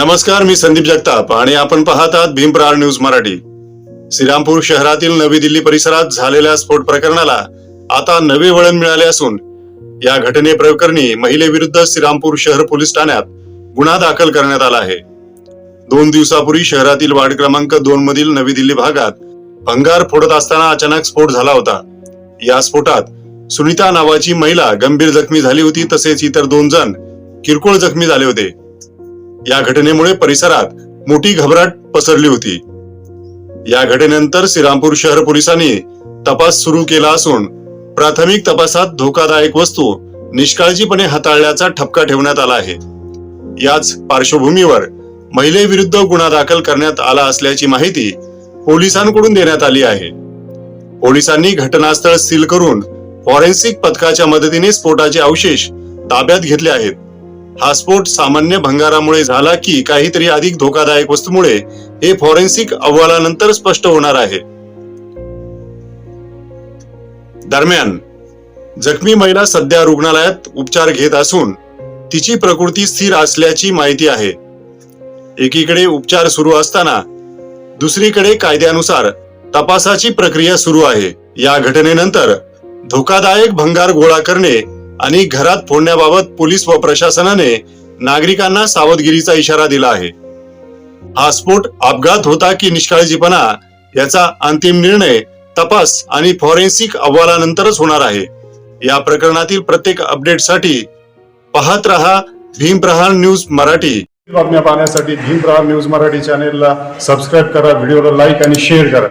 नमस्कार मी संदीप जगताप आणि आपण पाहत आहात भीमप्रार न्यूज मराठी. श्रीरामपूर शहरातील नवी दिल्ली परिसरात झालेल्या स्फोट प्रकरणाला आता नवे वळण मिळाले असून या घटनेप्रकरणी महिलेविरुद्ध श्रीरामपूर शहर पोलीस ठाण्यात गुन्हा दाखल करण्यात आला आहे. दोन दिवसापूर्वी शहरातील वार्ड क्रमांक दोन मधील नवी दिल्ली भागात भंगार फोडत असताना अचानक स्फोट झाला होता. या स्फोटात सुनीता नावाची महिला गंभीर जखमी झाली होती तसेच इतर दोन जण किरकोळ जखमी झाले होते. या घटनेमुळे परिसरात मोठी घबराट पसरली होती. या घटनेनंतर श्रीरामपूर शहर पोलिसांनी तपास सुरू केला असून प्राथमिक तपासात धोकादायक वस्तू निष्काळजीपणे हाताळल्याचा ठपका ठेवण्यात आला आहे. याच पार्श्वभूमीवर महिलेविरुद्ध गुन्हा दाखल करण्यात आला असल्याची माहिती पोलिसांकडून देण्यात आली आहे. पोलिसांनी घटनास्थळ सील करून फॉरेन्सिक पथकाच्या मदतीने स्फोटाचे अवशेष ताब्यात घेतले आहेत. हा स्फोट सामान्य भंगारामुळे झाला की काहीतरी अधिक धोकादायक वस्तूमुळे हे फॉरेन्सिक अहवालानंतर स्पष्ट होणार आहे. दरम्यान जखमी महिला सध्या रुग्णालयात उपचार घेत असून तिची प्रकृती स्थिर असल्याची माहिती आहे. एकीकडे उपचार सुरू असताना दुसरीकडे कायद्यानुसार तपासाची प्रक्रिया सुरू आहे. या घटनेनंतर धोकादायक भंगार गोळा करणे आणि घरात फोडण्याबाबत पोलीस व प्रशासनाने नागरिकांना सावधगिरीचा इशारा दिला आहे. हा स्फोट अपघात होता की निष्काळजीपणा याचा अंतिम निर्णय तपास आणि फॉरेन्सिक अहवालानंतरच होणार आहे. या प्रकरणातील प्रत्येक अपडेटसाठी पाहत रहा भीमप्रहार न्यूज मराठी. बातम्या पाहण्यासाठी भीमप्रहार न्यूज मराठी चॅनेलला सबस्क्राईब करा व्हिडिओला लाईक आणि शेअर करा.